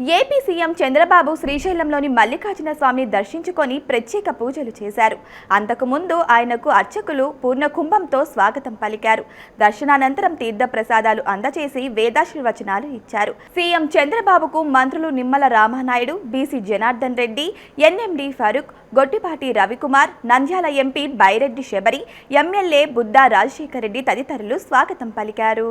AP CM Chandrababu శ్రీశైలంలోని మల్లికార్జున స్వామిని దర్శించుకొని ప్రత్యేక పూజలు చేశారు. అంతకుముందు ఆయనకు అర్చకులు పూర్ణకుంభంతో స్వాగతం పలికారు. దర్శనానంతరం తీర్థ ప్రసాదాలు అందజేసి వేదాశీర్వచనాలు ఇచ్చారు. సీఎం చంద్రబాబుకు మంత్రులు Nimmala Ramanaidu BC Janardhan Reddy NMD Farooq Gottipati Ravikumar Nandyal MP Byreddy Sabari MLA Buddha Rajasekhara Reddy తదితరులు స్వాగతం పలికారు.